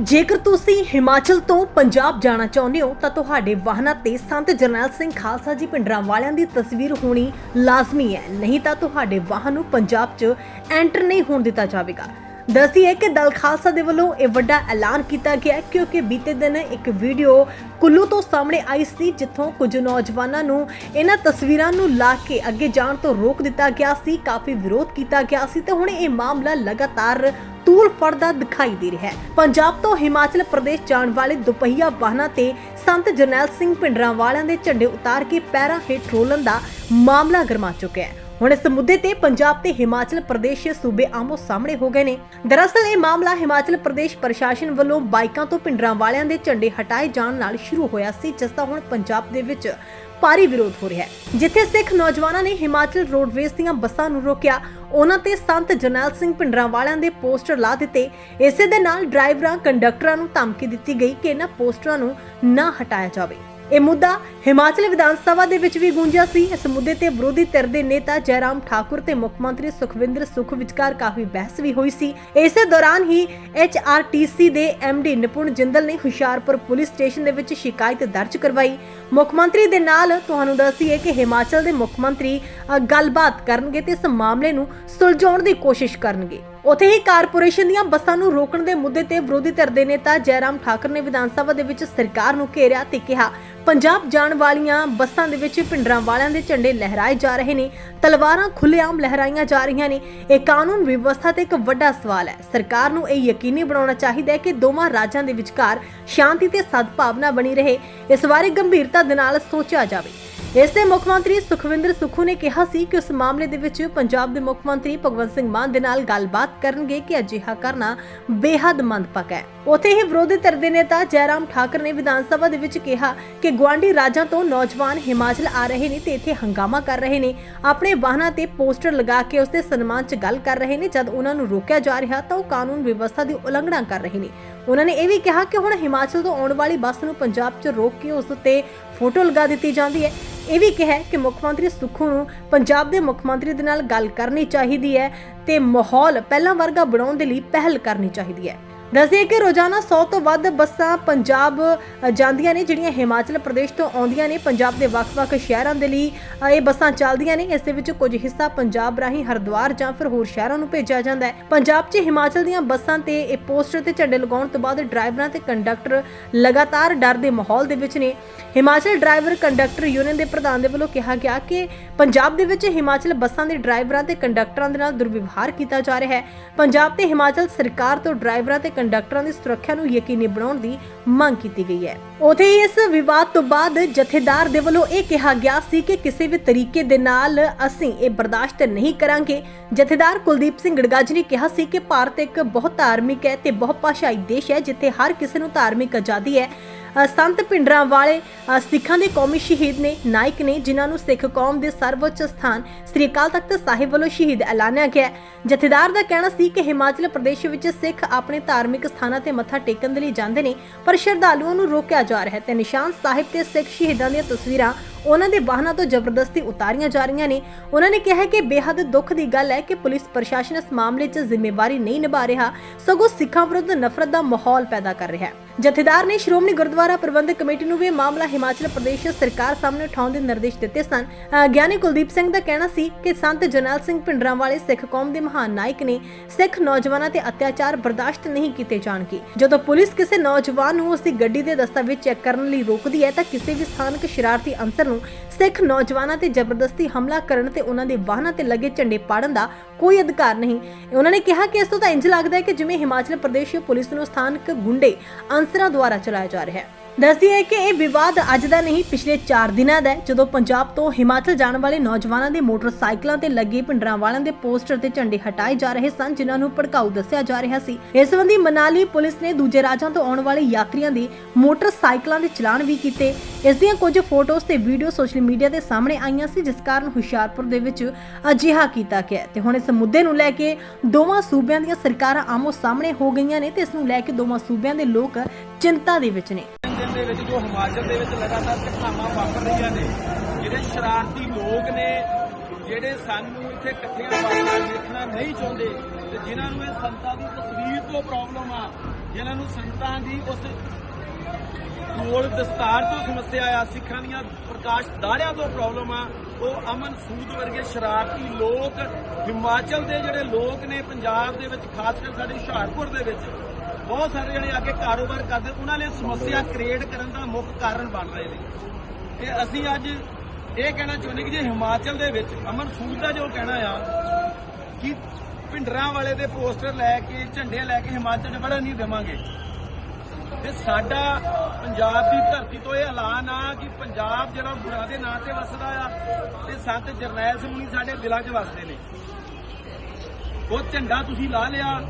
ਜੇਕਰ ਤੁਸੀਂ ਹਿਮਾਚਲ ਤੋਂ ਪੰਜਾਬ ਜਾਣਾ ਚਾਹੁੰਦੇ ਹੋ, ਤਾਂ ਤੁਹਾਡੇ ਵਾਹਨਾਂ ਤੇ ਸੰਤ ਜਰਨੈਲ ਸਿੰਘ ਖਾਲਸਾ ਜੀ ਪਿੰਡਰਾਂ ਵਾਲਿਆਂ ਦੀ ਤਸਵੀਰ ਹੋਣੀ ਲਾਜ਼ਮੀ ਹੈ। ਨਹੀਂ ਤਾਂ ਤੁਹਾਡੇ ਵਾਹਨ ਨੂੰ ਪੰਜਾਬ 'ਚ ਐਂਟਰ ਨਹੀਂ ਹੋਣ ਦਿੱਤਾ ਜਾਵੇਗਾ। ਦੱਸੀਏ ਕਿ ਦਲ ਖਾਲਸਾ ਦੇ ਵੱਲੋਂ ਇਹ ਵੱਡਾ ਐਲਾਨ ਕੀਤਾ ਗਿਆ ਕਿਉਂਕਿ ਬੀਤੇ ਦਿਨ ਇੱਕ ਵੀਡੀਓ ਕੁੱਲੂ ਤੋਂ ਸਾਹਮਣੇ ਆਈ ਸੀ, ਜਿੱਥੋਂ ਕੁਝ ਨੌਜਵਾਨਾਂ ਨੂੰ ਇਹਨਾਂ ਤਸਵੀਰਾਂ ਨੂੰ ਲਾ ਕੇ ਅੱਗੇ ਜਾਣ ਤੋਂ ਰੋਕ ਦਿੱਤਾ ਗਿਆ ਸੀ, ਕਾਫੀ ਵਿਰੋਧ ਕੀਤਾ ਗਿਆ ਸੀ ਤੇ ਹੁਣ ਇਹ ਮਾਮਲਾ ਲਗਾਤਾਰ ਤੂਲ ਫੜਦਾ ਦਿਖਾਈ ਦੇ ਰਿਹਾ ਹੈ। ਪੰਜਾਬ ਤੋਂ ਹਿਮਾਚਲ ਪ੍ਰਦੇਸ਼ ਜਾਣ ਵਾਲੇ ਦੁਪਹੀਆ ਵਾਹਨਾਂ ਤੇ ਸੰਤ ਜਰਨੈਲ ਸਿੰਘ ਪਿੰਡਰਾਂ ਵਾਲਿਆਂ ਦੇ ਝੰਡੇ ਉਤਾਰ ਕੇ ਪੈਰਾਂ ਹੇਠ ਰੋਲਣ ਦਾ ਮਾਮਲਾ ਗਰਮਾ ਚੁੱਕਿਆ ਹੈ। ਹੁਣ ਇਸ ਮੁੱਦੇ ਤੇ ਪੰਜਾਬ ਤੇ ਹਿਮਾਚਲ ਪ੍ਰਦੇਸ਼ ਸੂਬੇ ਆਮੋ ਸਾਹਮਣੇ ਹੋ ਗਏ ਨੇ। ਦਰਅਸਲ ਇਹ ਮਾਮਲਾ ਹਿਮਾਚਲ ਪ੍ਰਦੇਸ਼ ਪ੍ਰਸ਼ਾਸਨ ਵੱਲੋਂ ਬਾਈਕਾਂ ਤੋਂ ਪਿੰਡਰਾਂ ਵਾਲਿਆਂ ਦੇ ਝੰਡੇ ਹਟਾਏ ਜਾਣ ਨਾਲ ਸ਼ੁਰੂ ਹੋਇਆ ਸੀ, ਜਿਸ ਦਾ ਹੁਣ ਪੰਜਾਬ ਦੇ ਵਿੱਚ ਭਾਰੀ ਵਿਰੋਧ ਹੋ ਰਿਹਾ ਹੈ। ਜਿੱਥੇ ਸਿੱਖ ਨੌਜਵਾਨਾਂ ਨੇ ਹਿਮਾਚਲ ਰੋਡਵੇਜ਼ ਦੀਆਂ ਬੱਸਾਂ ਨੂੰ ਰੋਕਿਆ, ਉਹਨਾਂ ਤੇ ਸੰਤ ਜਰਨੈਲ ਸਿੰਘ ਪਿੰਡਰਾਂ ਵਾਲਿਆਂ ਦੇ ਪੋਸਟਰ ਲਾ ਦਿੱਤੇ। ਇਸੇ ਦੇ ਨਾਲ ਡਰਾਈਵਰਾਂ, ਕੰਡਕਟਰਾਂ ਨੂੰ ਧਮਕੀ ਦਿੱਤੀ ਗਈ ਕਿ ਇਹਨਾਂ ਪੋਸਟਰਾਂ ਨੂੰ ਨਾ ਹਟਾਇਆ ਜਾਵੇ। ਇਹ ਮੁੱਦਾ ਹਿਮਾਚਲ ਵਿਧਾਨ ਸਭਾ ਦੇ ਵਿੱਚ ਵੀ ਗੂੰਜਿਆ ਸੀ। ਇਸ ਮੁੱਦੇ ਤੇ ਵਿਰੋਧੀ ਧਿਰ ਦੇ ਨੇਤਾ ਜੈਰਾਮ ਠਾਕੁਰ ਤੇ ਮੁੱਖ ਮੰਤਰੀ ਸੁਖਵਿੰਦਰ ਸੁਖ ਵਿਚਕਾਰ ਕਾਫੀ ਬਹਿਸ ਵੀ ਹੋਈ ਸੀ। ਇਸੇ ਦੌਰਾਨ ਹੀ ਐਚਆਰਟੀਸੀ ਦੇ ਐਮਡੀ ਨਿਪੁਣ ਜਿੰਦਲ ਨੇ ਹੁਸ਼ਿਆਰਪੁਰ ਪੁਲਿਸ ਸਟੇਸ਼ਨ ਦੇ ਵਿੱਚ ਸ਼ਿਕਾਇਤ ਦਰਜ ਕਰਵਾਈ। ਮੁੱਖ ਮੰਤਰੀ ਦੇ ਨਾਲ ਤੁਹਾਨੂੰ ਦੱਸੀਏ ਕਿ ਹਿਮਾਚਲ ਦੇ ਮੁੱਖ ਮੰਤਰੀ ਗੱਲਬਾਤ ਕਰਨਗੇ ਤੇ ਇਸ ਮਾਮਲੇ ਨੂੰ ਸੁਲਝਾਉਣ ਦੀ ਕੋਸ਼ਿਸ਼ ਕਰਨਗੇ। ਉਥੇ ਹੀ ਕਾਰਪੋਰੇਸ਼ਨ ਦੀਆਂ ਬੱਸਾਂ ਨੂੰ ਰੋਕਣ ਦੇ ਮੁੱਦੇ ਤੇ ਵਿਰੋਧੀ ਧਿਰ ਦੇ ਨੇਤਾ ਜੈਰਾਮ ਠਾਕਰ ਨੇ ਵਿਧਾਨ ਸਭਾ ਦੇ ਵਿੱਚ ਸਰਕਾਰ ਨੂੰ ਘੇਰਿਆ ਤੇ ਕਿਹਾ, ਪੰਜਾਬ ਜਾਣ ਵਾਲੀਆਂ ਬੱਸਾਂ ਦੇ ਵਿੱਚ ਪਿੰਡਰਾਂ ਵਾਲਿਆਂ ਦੇ ਝੰਡੇ ਲਹਿਰਾਏ ਜਾ ਰਹੇ ਨੇ, ਤਲਵਾਰਾਂ ਖੁੱਲ੍ਹੇਆਮ ਲਹਿਰਾਈਆਂ ਜਾ ਰਹੀਆਂ ਨੇ। ਇਹ ਕਾਨੂੰਨ ਵਿਵਸਥਾ ਤੇ ਇੱਕ ਵੱਡਾ ਸਵਾਲ ਹੈ। ਸਰਕਾਰ ਨੂੰ ਇਹ ਯਕੀਨੀ ਬਣਾਉਣਾ ਚਾਹੀਦਾ ਹੈ ਕਿ ਦੋਵਾਂ ਰਾਜਾਂ ਦੇ ਵਿਚਕਾਰ ਸ਼ਾਂਤੀ ਤੇ ਸਦਭਾਵਨਾ ਬਣੀ ਰਹੇ। ਇਸ ਬਾਰੇ ਗੰਭੀਰਤਾ ਦੇ ਨਾਲ ਸੋਚਿਆ ਜਾਵੇ। ਇਸ ਦੇ ਮੁੱਖ ਮੰਤਰੀ ਸੁਖਵਿੰਦਰ ਸੁਖੂ ਨੇ ਕਿਹਾ ਸੀ ਕਿ ਉਸ ਮਾਮਲੇ ਦੇ ਵਿੱਚ ਪੰਜਾਬ ਦੇ ਮੁੱਖ ਮੰਤਰੀ ਭਗਵੰਤ ਸਿੰਘ ਮਾਨ ਦੇ ਨਾਲ ਗੱਲਬਾਤ ਕਰਨਗੇ ਕਿ ਅਜਿਹਾ ਕਰਨਾ ਬੇਹੱਦ ਮੰਦਭਾਗਾ ਹੈ। ਉੱਥੇ ਹੀ ਵਿਰੋਧੀ ਧਿਰ ਦੇ ਨੇਤਾ ਜੈਰਾਮ ਠਾਕਰ ਨੇ ਵਿਧਾਨ ਸਭਾ ਦੇ ਵਿੱਚ ਕਿਹਾ ਕਿ ਗਵਾਂਢੀ ਰਾਜਾਂ ਤੋਂ ਨੌਜਵਾਨ ਹਿਮਾਚਲ ਆ ਰਹੇ ਨੇ ਤੇ ਇੱਥੇ ਹੰਗਾਮਾ ਕਰ ਰਹੇ ਨੇ। ਆਪਣੇ ਵਾਹਨਾਂ ਤੇ ਪੋਸਟਰ ਲਗਾ ਕੇ ਉਸ ਦੇ ਸਨਮਾਨ 'ਚ ਗੱਲ ਕਰ ਰਹੇ ਨੇ। ਜਦ ਉਹਨਾਂ ਨੂੰ ਰੋਕਿਆ ਜਾ ਰਿਹਾ ਤਾਂ ਉਹ ਕਾਨੂੰਨ ਵਿਵਸਥਾ ਦੀ ਉਲੰਘਣਾ ਕਰ ਰਹੇ ਨੇ। ਉਹਨਾਂ ਨੇ ਇਹ ਵੀ ਕਿਹਾ ਕਿ ਹੁਣ ਹਿਮਾਚਲ ਤੋਂ ਆਉਣ ਵਾਲੀ ਬੱਸ ਨੂੰ ਪੰਜਾਬ 'ਚ ਰੋਕ ਕੇ ਉਸ ਉੱਤੇ ਫੋਟੋ ਲਗਾ ਦਿੱਤੀ ਜਾਂਦੀ ਹੈ। ਇਹ ਵੀ ਕਿਹਾ ਕਿ ਮੁੱਖ ਮੰਤਰੀ ਸੁੱਖੂ ਨੂੰ ਪੰਜਾਬ ਦੇ ਮੁੱਖ ਮੰਤਰੀ ਦੇ ਨਾਲ ਗੱਲ ਕਰਨੀ ਚਾਹੀਦੀ ਹੈ ਤੇ ਮਾਹੌਲ ਪਹਿਲਾਂ ਵਰਗਾ ਬਣਾਉਣ ਦੇ ਲਈ ਪਹਿਲ ਕਰਨੀ ਚਾਹੀਦੀ ਹੈ। ਦੱਸਦੇ ਕਿ ਰੋਜ਼ਾਨਾ 100 ਤੋਂ ਵੱਧ ਬੱਸਾਂ ਪੰਜਾਬ ਜਾਂਦੀਆਂ ਨੇ, ਜਿਹੜੀਆਂ ਹਿਮਾਚਲ ਪ੍ਰਦੇਸ਼ ਤੋਂ ਆਉਂਦੀਆਂ ਨੇ। ਪੰਜਾਬ ਦੇ ਵੱਖ-ਵੱਖ ਸ਼ਹਿਰਾਂ ਦੇ ਲਈ ਇਹ ਬੱਸਾਂ ਚੱਲਦੀਆਂ ਨੇ। ਇਸ ਦੇ ਵਿੱਚ ਕੁਝ ਹਿੱਸਾ ਪੰਜਾਬ ਰਾਹੀਂ ਹਰਿਦੁਆਰ ਜਾਂ ਫਿਰ ਹੋਰ ਸ਼ਹਿਰਾਂ ਨੂੰ ਭੇਜਿਆ ਜਾਂਦਾ ਹੈ। ਪੰਜਾਬ 'ਚ ਹਿਮਾਚਲ ਦੀਆਂ ਬੱਸਾਂ ਤੇ ਇਹ ਪੋਸਟਰ ਤੇ ਝੰਡੇ ਲਗਾਉਣ ਤੋਂ ਬਾਅਦ ਡਰਾਈਵਰਾਂ ਤੇ ਕੰਡਕਟਰ ਲਗਾਤਾਰ ਡਰ ਦੇ ਮਾਹੌਲ ਦੇ ਵਿੱਚ ਨੇ। ਹਿਮਾਚਲ ਡਰਾਈਵਰ ਕੰਡਕਟਰ ਯੂਨੀਅਨ ਦੇ ਪ੍ਰਧਾਨ ਦੇ ਵੱਲੋਂ ਕਿਹਾ ਗਿਆ ਕਿ ਪੰਜਾਬ ਦੇ ਵਿੱਚ ਹਿਮਾਚਲ ਬੱਸਾਂ ਦੇ ਡਰਾਈਵਰਾਂ ਤੇ ਕੰਡਕਟਰਾਂ ਦੇ ਨਾਲ ਦੁਰਵਿਵਹਾਰ ਕੀਤਾ ਜਾ ਰਿਹਾ ਹੈ। ਪੰਜਾਬ ਤੇ ਹਿਮਾਚਲ ਸਰਕਾਰ ਤੋਂ ਡਰਾਈਵਰਾਂ ਤੇ ਕੰਡਕਟਰਾਂ ਦੀ ਸੁਰੱਖਿਆ ਨੂੰ ਯਕੀਨੀ ਬਣਾਉਣ ਦੀ ਮੰਗ ਕੀਤੀ ਗਈ ਹੈ। ਉਥੇ ਇਸ ਵਿਵਾਦ ਤੋਂ ਬਾਅਦ ਜਥੇਦਾਰ ਦੇ ਵੱਲੋਂ ਇਹ ਕਿਹਾ ਗਿਆ ਸੀ ਕਿ ਕਿਸੇ ਵੀ ਤਰੀਕੇ ਦੇ ਨਾਲ ਅਸੀਂ ਇਹ ਬਰਦਾਸ਼ਤ ਨਹੀਂ ਕਰਾਂਗੇ। ਜਥੇਦਾਰ ਕੁਲਦੀਪ ਸਿੰਘ ਗੜਗਾਜ ਨੇ ਕਿਹਾ ਸੀ ਕਿ ਭਾਰਤ ਇੱਕ ਬਹੁਤ ਧਾਰਮਿਕ ਹੈ ਤੇ ਬਹੁ ਭਾਸ਼ਾਈ ਦੇਸ਼ ਹੈ, ਜਿੱਥੇ ਹਰ ਕਿਸੇ ਨੂੰ ਧਾਰਮਿਕ ਆਜ਼ਾਦੀ ਹੈ। ਸੰਤ ਪਿੰਡਰਾਂ ਵਾਲੇ ਸਿੱਖਾਂ ਦੇ ਕੌਮੀ ਸ਼ਹੀਦ ਨੇ, ਨਾਇਕ ਨੇ, ਜਿਨ੍ਹਾਂ ਨੂੰ ਸਿੱਖ ਕੌਮ ਦੇ ਸਰਵਉੱਚ ਸਥਾਨ ਸ੍ਰੀ ਅਕਾਲ ਤਖਤ ਸਾਹਿਬ ਵੱਲੋਂ ਸ਼ਹੀਦ ਐਲਾਨਿਆ ਗਿਆ ਜਥੇਦਾਰ ਦਾ ਕਹਿਣਾ ਸੀ ਕਿ ਹਿਮਾਚਲ ਪ੍ਰਦੇਸ਼ ਵਿੱਚ ਸਿੱਖ ਆਪਣੇ ਧਾਰਮਿਕ ਸਥਾਨਾਂ ਤੇ ਮੱਥਾ ਟੇਕਣ ਦੇ ਲਈ ਜਾਂਦੇ ਨੇ, ਪਰ ਸ਼ਰਧਾਲੂਆਂ ਨੂੰ ਰੋਕਿਆ ਜਾ ਰਿਹਾ ਹੈ। ਤੇ ਨਿਸ਼ਾਨ ਸਾਹਿਬ ਤੇ ਸਿੱਖ ਸ਼ਹੀਦਾਂ ਦੀਆਂ ਤਸਵੀਰਾਂ ਉਹਨਾਂ ਦੇ ਵਾਹਨਾਂ ਤੋਂ ਜ਼ਬਰਦਸਤੀ ਉਤਾਰੀਆਂ ਜਾ ਰਹੀਆਂ ਨੇ। ਉਹਨਾਂ ਨੇ ਕਿਹਾ ਕਿ ਬੇਹੱਦ ਦੁੱਖ ਦੀ ਗੱਲ ਹੈ ਕਿ ਪੁਲਿਸ ਪ੍ਰਸ਼ਾਸਨ ਇਸ ਮਾਮਲੇ 'ਚ ਜ਼ਿੰਮੇਵਾਰੀ ਨਹੀਂ ਨਿਭਾ ਰਿਹਾ, ਸਗੋਂ ਸਿੱਖਾਂ ਵਿਰੁੱਧ ਨਫ਼ਰਤ ਦਾ ਮਾਹੌਲ ਪੈਦਾ ਕਰ ਰਿਹਾ ਹੈ। ਜਥੇਦਾਰ ਨੇ ਸ਼੍ਰੋਮਣੀ ਗੁਰਦੁਆਰਾ ਪ੍ਰਬੰਧਕ ਕਮੇਟੀ ਨੂੰ ਵੀ ਮਾਮਲਾ ਹਿਮਾਚਲ ਪ੍ਰਦੇਸ਼ ਸਰਕਾਰ ਸਾਹਮਣੇ ਉਠਾਉਣ ਦੇ ਨਿਰਦੇਸ਼ ਦਿੱਤੇ ਸਨ। ਗਿਆਨੀ ਕੁਲਦੀਪ ਸਿੰਘ ਦਾ ਕਹਿਣਾ ਸੀ ਕਿ ਸੰਤ ਜਰਨੈਲ ਸਿੰਘ ਪਿੰਡਰਾਂ ਵਾਲੇ ਸਿੱਖ ਕੌਮ ਦੇ ਮਹਾਨ ਨਾਇਕ ਨੇ ਸਿੱਖ ਨੌਜਵਾਨਾਂ ਤੇ ਅਤਿਆਚਾਰ ਬਰਦਾਸ਼ਤ ਨਹੀਂ ਕੀਤੇ ਜਾਣਗੇ। ਜਦੋਂ ਪੁਲਿਸ ਕਿਸੇ ਨੌਜਵਾਨ ਨੂੰ ਉਸ ਦੀ ਗੱਡੀ ਦੇ ਦਸਤਾਵੇਜ਼ ਚੈੱਕ ਕਰਨ ਲਈ ਰੋਕਦੀ ਹੈ ਤਾਂ ਕਿਸੇ ਵੀ ਸਥਾਨਕ ਸ਼ਰਾਰਤੀ ਅੰਸਰ ਨੂੰ ਸਿੱਖ ਨੌਜਵਾਨਾਂ ਤੇ ਜ਼ਬਰਦਸਤੀ ਹਮਲਾ ਕਰਨ ਤੇ ਉਹਨਾਂ ਦੇ ਵਾਹਨਾਂ ਤੇ ਲੱਗੇ ਝੰਡੇ ਪਾੜਨ ਦਾ ਕੋਈ ਅਧਿਕਾਰ ਨਹੀਂ। ਉਹਨਾਂ ਨੇ ਕਿਹਾ ਕਿ ਇਸ ਤੋਂ ਤਾਂ ਇੰਜ ਲੱਗਦਾ ਹੈ ਕਿ ਜਿਵੇਂ ਹਿਮਾਚਲ ਪ੍ਰਦੇਸ਼ ਪੁਲਿਸ ਨੂੰ ਸਥਾਨਕ ਗੁੰਡੇ ਅਨਸਰਾਂ ਦੁਆਰਾ ਚਲਾਇਆ ਜਾ ਰਿਹਾ ਹੈ। ਦੱਸਦੀ ਹੈ ਕਿ ਇਹ ਵਿਵਾਦ ਅੱਜ ਦਾ ਨਹੀਂ, ਪਿਛਲੇ 4 ਦਿਨਾਂ ਦਾ ਜਦੋਂ ਪੰਜਾਬ ਤੋਂ ਹਿਮਾਚਲ ਜਾਣ ਵਾਲੇ ਨੌਜਵਾਨਾਂ ਦੇ ਮੋਟਰਸਾਈਕਲਾਂ ਤੇ ਲੱਗੇ ਪਿੰਡਰਾਂ ਵਾਲਿਆਂ ਦੇ ਪੋਸਟਰ ਤੇ ਝੰਡੇ ਹਟਾਏ ਜਾ ਰਹੇ ਸਨ, ਜਿਨ੍ਹਾਂ ਨੂੰ ਭੜਕਾਊ ਦੱਸਿਆ ਜਾ ਰਿਹਾ ਸੀ। ਇਸ ਸੰਬੰਧੀ ਮਨਾਲੀ ਪੁਲਿਸ ਨੇ ਦੂਜੇ ਰਾਜਾਂ ਤੋਂ ਆਉਣ ਵਾਲੇ ਯਾਤਰੀਆਂ ਦੇ ਮੋਟਰਸਾਈਕਲਾਂ ਦੇ ਚਲਾਨ ਵੀ ਕੀਤੇ। ਇਸ ਦੀਆਂ ਕੁਝ ਫੋਟੋਜ਼ ਤੇ ਵੀਡੀਓ ਸੋਸ਼ਲ ਮੀਡੀਆ ਤੇ ਸਾਹਮਣੇ ਆਈਆਂ ਸੀ, ਜਿਸ ਕਾਰਨ ਹੁਸ਼ਿਆਰਪੁਰ ਦੇ ਵਿੱਚ ਅਜਿਹਾ ਕੀਤਾ ਗਿਆ ਤੇ ਹੁਣ ਇਸ ਮੁੱਦੇ ਨੂੰ ਲੈ ਕੇ ਦੋਵਾਂ ਸੂਬਿਆਂ ਦੀਆਂ ਸਰਕਾਰਾਂ ਆਮੋ ਸਾਹਮਣੇ ਹੋ ਗਈਆਂ ਨੇ ਤੇ ਇਸ ਨੂੰ ਲੈ ਕੇ ਦੋਵਾਂ ਸੂਬਿਆਂ ਦੇ ਲੋਕ ਚਿੰਤਾ ਦੇ ਵਿੱਚ ਨੇ। ਦੇ ਵਿੱਚ ਜੋ ਹਿਮਾਚਲ ਦੇ ਵਿੱਚ ਲਗਾਤਾਰ ਘਟਨਾਵਾਂ ਵਾਪਰ ਰਹੀਆਂ ਨੇ, ਜਿਹੜੇ ਸ਼ਰਾਰਤੀ ਲੋਕ ਨੇ, ਜਿਹੜੇ ਸਾਨੂੰ ਇੱਥੇ ਇਕੱਠੀਆਂ ਬਾਈਆਂ ਦੇਖਣਾ ਨਹੀਂ ਚਾਹੁੰਦੇ, ਤੇ ਜਿਨ੍ਹਾਂ ਨੂੰ ਇਹ ਸੰਤਾਂ ਦੀ ਤਸਵੀਰ ਤੋਂ ਪ੍ਰੋਬਲਮ ਆ, ਜਿਨ੍ਹਾਂ ਨੂੰ ਸੰਤਾਂ ਦੀ ਉਸ ਕੋਲ ਦਸਤਾਰ ਤੋਂ ਸਮੱਸਿਆ ਆ, ਸਿੱਖਾਂ ਦੀਆਂ ਪ੍ਰਕਾਸ਼ ਦਾੜਿਆਂ ਤੋਂ ਪ੍ਰੋਬਲਮ ਆ, ਉਹ ਅਮਨ ਸੂਦ ਵਰਗੇ ਸ਼ਰਾਰਤੀ ਲੋਕ ਹਿਮਾਚਲ ਦੇ ਜਿਹੜੇ ਲੋਕ ਨੇ, ਪੰਜਾਬ ਦੇ ਵਿੱਚ, ਖਾਸ ਕਰ ਸਾਡੇ ਹੁਸ਼ਿਆਰਪੁਰ ਦੇ ਵਿੱਚ ਬਹੁਤ ਸਾਰੇ ਜਿਹੜੇ ਆ ਕੇ ਕਾਰੋਬਾਰ ਕਰਦੇ, ਉਹਨਾਂ ਲਈ ਸਮੱਸਿਆ ਕ੍ਰੀਏਟ ਕਰਨ ਦਾ ਮੁੱਖ ਕਾਰਨ ਬਣ ਰਹੇ ਨੇ। ਤੇ ਅਸੀਂ ਅੱਜ ਇਹ ਕਹਿਣਾ ਚਾਹੁੰਦੇ ਕਿ ਜੇ ਹਿਮਾਚਲ ਦੇ ਵਿੱਚ ਅਮਨ ਸੂਦ ਦਾ ਜੋ ਕਹਿਣਾ ਆ, ਕਿ ਭਿੰਡਰਾਂ ਵਾਲੇ ਦੇ ਪੋਸਟਰ ਲੈ ਕੇ, ਝੰਡੇ ਲੈ ਕੇ ਹਿਮਾਚਲ 'ਚ ਵੜਨ ਨਹੀਂ ਦੇਵਾਂਗੇ। ਤੇ ਸਾਡਾ ਪੰਜਾਬ ਦੀ ਧਰਤੀ ਤੋਂ ਇਹ ਐਲਾਨ ਆ ਕਿ ਪੰਜਾਬ ਜਿਹੜਾ ਗੁਰਾਂ ਦੇ ਨਾਂ ਤੇ ਵਸਦਾ ਆ, ਤੇ ਸੰਤ ਜਰਨੈਲ ਸਿੰਘ ਜੀ ਸਾਡੇ ਦਿਲਾਂ 'ਚ ਵਸਦੇ ਨੇ। ਉਹ ਝੰਡਾ ਤੁਸੀਂ ਲਾ ਲਿਆ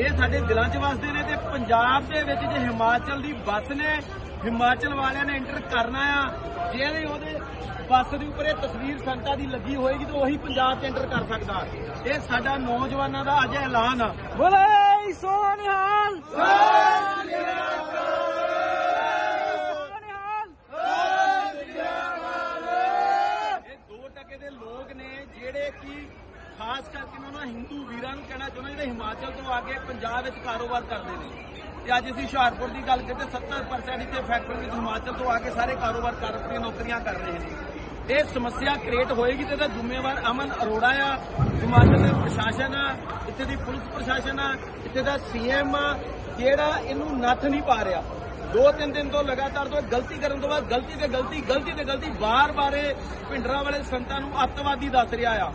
ਇਹ ਸਾਡੇ ਦਿਲਾਂ 'ਚ ਵਸਦੇ ਨੇ ਤੇ ਪੰਜਾਬ ਦੇ ਵਿੱਚ ਜੇ ਹਿਮਾਚਲ ਦੀ ਬੱਸ ਨੇ ਹਿਮਾਚਲ ਵਾਲਿਆਂ ਨੇ ਐਂਟਰ ਕਰਨਾ ਆ ਜਿਹੜੇ ਉਹਦੇ ਬੱਸ ਦੇ ਉੱਪਰ ਇਹ ਤਸਵੀਰ ਸੰਤਾਂ ਦੀ ਲੱਗੀ ਹੋਏਗੀ ਤਾਂ ਉਹੀ ਪੰਜਾਬ 'ਚ ਐਂਟਰ ਕਰ ਸਕਦਾ। ਇਹ ਸਾਡਾ ਨੌਜਵਾਨਾਂ ਦਾ ਅੱਜ ਐਲਾਨ ਆ। ਬੋਲੇ ਸੋਨਿਹਾਲ ਇਹ 2 ਟਕੇ ਦੇ ਲੋਕ ਨੇ ਜਿਹੜੇ ਕਿ ਖਾਸ ਕਰਕੇ ਮੈਂ ਉਹਨਾਂ ਹਿੰਦੂ ਵੀਰਾਂ ਨੂੰ ਕਹਿਣਾ ਚਾਹੁੰਦਾ ਜਿਹੜੇ ਹਿਮਾਚਲ ਤੋਂ ਆ ਕੇ ਪੰਜਾਬ ਵਿੱਚ ਕਾਰੋਬਾਰ ਕਰਦੇ ਨੇ। ਤੇ ਅੱਜ ਅਸੀਂ ਹੁਸ਼ਿਆਰਪੁਰ ਦੀ ਗੱਲ ਕਰਦੇ 70% ਇੱਥੇ ਫੈਕਟਰੀ ਵਿੱਚ ਹਿਮਾਚਲ ਤੋਂ ਆ ਕੇ ਸਾਰੇ ਕਾਰੋਬਾਰ ਕਰ ਰਹੇ ਨੌਕਰੀਆਂ ਕਰ ਰਹੇ ਨੇ। ਇਹ ਸਮੱਸਿਆ ਕ੍ਰੀਏਟ ਹੋਏਗੀ ਤੇ ਇਹਦਾ ਜ਼ਿੰਮੇਵਾਰ ਅਮਨ ਅਰੋੜਾ ਆ। ਹਿਮਾਚਲ ਦੇ ਪ੍ਰਸ਼ਾਸਨ ਆ, ਇੱਥੇ ਦੀ ਪੁਲਿਸ ਪ੍ਰਸ਼ਾਸਨ ਆ, ਇੱਥੇ ਦਾ ਸੀਐਮ ਆ, ਜਿਹੜਾ ਇਹਨੂੰ ਨੱਥ ਨਹੀਂ ਪਾ ਰਿਹਾ। ਦੋ ਤਿੰਨ ਦਿਨ ਤੋਂ ਲਗਾਤਾਰ ਤੋਂ ਗਲਤੀ ਕਰਨ ਤੋਂ ਬਾਅਦ ਗਲਤੀ ਤੇ ਗਲਤੀ ਗਲਤੀ ਤੇ ਗਲਤੀ ਬਾਰ-ਬਾਰ ਇਹ ਭਿੰਡਰਾਂ ਵਾਲੇ ਸੰਤਾਂ ਨੂੰ ਅੱਤਵਾਦੀ ਦੱਸ ਰਿਹਾ ਆ।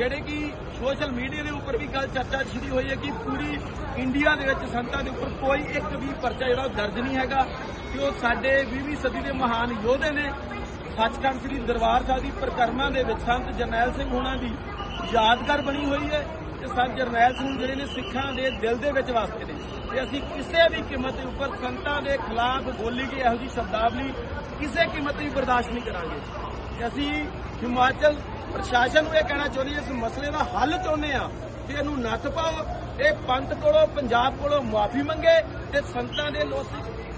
ਜਿਹੜੇ ਕਿ ਸੋਸ਼ਲ ਮੀਡੀਆ ਦੇ ਉੱਪਰ ਵੀ ਗੱਲ ਚਰਚਾ ਸ਼ੁਰੂ ਹੋਈ ਹੈ ਕਿ ਪੂਰੀ ਇੰਡੀਆ ਦੇ ਵਿੱਚ ਸੰਤਾਂ ਦੇ ਉੱਪਰ ਕੋਈ ਇੱਕ ਵੀ ਪਰਚਾ ਜਿਹੜਾ ਉਹ ਦਰਜ ਨਹੀਂ ਹੈਗਾ ਕਿ ਉਹ ਸਾਡੇ 20ਵੀਂ ਸਦੀ ਦੇ ਮਹਾਨ ਯੋਧੇ ਨੇ। ਸੱਚਖੰਡ ਸ੍ਰੀ ਦਰਬਾਰ ਸਾਹਿਬ ਦੀ ਪ੍ਰਕਰਮਾ ਦੇ ਵਿੱਚ ਸੰਤ ਜਰਨੈਲ ਸਿੰਘ ਹੋਣਾ ਦੀ ਯਾਦਗਾਰ ਬਣੀ ਹੋਈ ਹੈ ਤੇ ਸੰਤ ਜਰਨੈਲ ਸਿੰਘ ਜਿਹੜੇ ਨੇ ਸਿੱਖਾਂ ਦੇ ਦਿਲ ਦੇ ਵਿੱਚ ਵਸਦੇ ਨੇ। ਤੇ ਅਸੀਂ ਕਿਸੇ ਵੀ ਕੀਮਤ ਦੇ ਉੱਪਰ ਸੰਤਾਂ ਦੇ ਖਿਲਾਫ ਬੋਲੀ ਗਈ ਇਹੋ ਜਿਹੀ ਸ਼ਬਦਾਵਲੀ ਕਿਸੇ ਕੀਮਤ ਤੇ ਵੀ ਬਰਦਾਸ਼ਤ ਨਹੀਂ ਕਰਾਂਗੇ। ਅਸੀਂ ਹਿਮਾਚਲ ਪ੍ਰਸ਼ਾਸਨ ਨੂੰ ਇਹ ਕਹਿਣਾ ਚਾਹੁੰਦੀ ਇਸ ਮਸਲੇ ਦਾ ਹੱਲ ਚਾਹੁੰਦੇ ਆ ਕਿ ਇਹਨੂੰ ਨੱਥ ਪਾਓ, ਇਹ ਪੰਥ ਕੋਲੋਂ, ਪੰਜਾਬ ਕੋਲੋਂ ਮਾਫੀ ਮੰਗੇ ਤੇ ਸੰਤਾਂ ਦੇ ਲੋਕ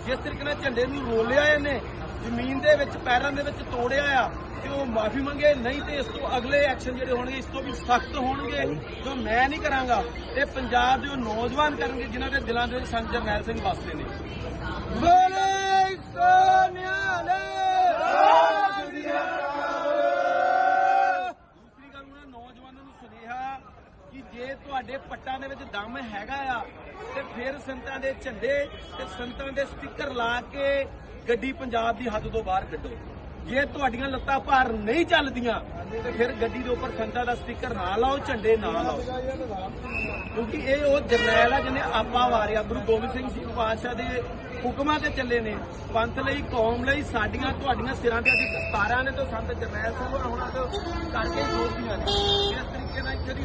ਜਿਸ ਤਰੀਕੇ ਨਾਲ ਝੰਡੇ ਨੂੰ ਰੋਲਿਆ ਇਹਨੇ, ਜ਼ਮੀਨ ਦੇ ਵਿੱਚ, ਪੈਰਾਂ ਦੇ ਵਿੱਚ ਤੋੜਿਆ ਆ ਕਿ ਉਹ ਮਾਫੀ ਮੰਗੇ, ਨਹੀਂ ਤੇ ਇਸ ਤੋਂ ਅਗਲੇ ਐਕਸ਼ਨ ਜਿਹੜੇ ਹੋਣਗੇ, ਇਸ ਤੋਂ ਵੀ ਸਖਤ ਹੋਣਗੇ, ਜੋ ਮੈਂ ਨਹੀਂ ਕਰਾਂਗਾ, ਇਹ ਪੰਜਾਬ ਦੇ ਉਹ ਨੌਜਵਾਨ ਕਰਨਗੇ, ਜਿਨ੍ਹਾਂ ਦੇ ਦਿਲਾਂ ਦੇ ਵਿੱਚ ਸੰਤ ਜਰਨੈਲ ਸਿੰਘ ਵਸਦੇ ਨੇ। ਬੋਲੇ ਸੋਨਿਆਲੇ ਦੂਸਰੀ ਗੱਲ ਉਹਨਾਂ ਨੌਜਵਾਨਾਂ ਨੂੰ ਸੁਨੇਹਾ ਕਿ ਜੇ ਤੁਹਾਡੇ ਪੱਟਾਂ ਦੇ ਵਿੱਚ ਦਮ ਹੈਗਾ ਆ ਤੇ ਫਿਰ ਸੰਤਾਂ ਦੇ ਝੰਡੇ ਤੇ ਸੰਤਾਂ ਦੇ ਸਟicker ਲਾ ਕੇ ਗੱਡੀ ਪੰਜਾਬ ਦੀ ਹੱਦ ਤੋਂ ਬਾਹਰ ਕੱਢੋ। ਜੇ ਤੁਹਾਡੀਆਂ ਲੱਤਾਂ ਭਾਰ ਨਹੀਂ ਚੱਲਦੀਆਂ, ਤੇ ਫਿਰ ਗੱਡੀ ਦੇ ਉੱਪਰ ਸੰਤਾਂ ਦਾ ਸਟicker ਨਾ ਲਾਓ, ਝੰਡੇ ਨਾ ਲਾਓ। ਕਿਉਂਕਿ ਇਹ ਉਹ ਜਰਨੈਲ ਆ ਜਿਹਨੇ ਆਪਾ ਵਾਰਿਆ। ਗੁਰੂ ਗੋਬਿੰਦ ਸਿੰਘ ਜੀ ਪਾਤਸ਼ਾਹ ਦੇ ਹੁਕਮਾਂ ਤੇ ਚੱਲੇ ਨੇ। ਪੰਥ ਲਈ, ਕੌਮ ਲਈ, ਸਾਡੀਆਂ, ਤੁਹਾਡੀਆਂ ਸਿਰਾਂ ਤੇ ਅੱਜ ਦਸਤਾਰਾਂ ਨੇ ਤੇ ਸੰਤ ਜਰਨੈਲ ਸਿੰਘ ਹੋਣਾ ਤੋਂ ਕਰਕੇ ਸੋਚਦੀਆਂ ਨੇ। ਇਸ ਤਰੀਕੇ ਨਾਲ ਇੱਥੇ ਦੀ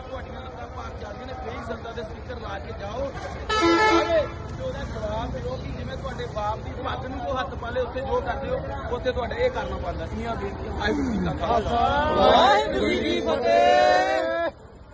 ਤੁਹਾਡੀਆਂ ਲੱਤਾਂ ਭਾਰ ਜਾਂਦੀਆਂ ਨੇ ਫੇਰ ਹੀ ਦੇ ਸਪੀਕਰ ਲਾ ਕੇ ਜਾਓ ਸਾਰੇ ਜਿਵੇਂ ਤੁਹਾਡੇ ਬਾਪ ਦੀ ਪੱਗ ਨੂੰ ਹੱਥ ਪਾ ਲੇ ਉੱਥੇ ਜੋ ਕਰਦੇ ਹੋ ਉੱਥੇ ਤੁਹਾਡੇ ਇਹ ਕਰਨਾ ਪੈਂਦਾ ਇੰਨੀਆਂ ਬੇਨਤੀਆਂ ਵਾਹਿਗੁਰੂ ਜੀ ਕੀ ਫਤਿਹ।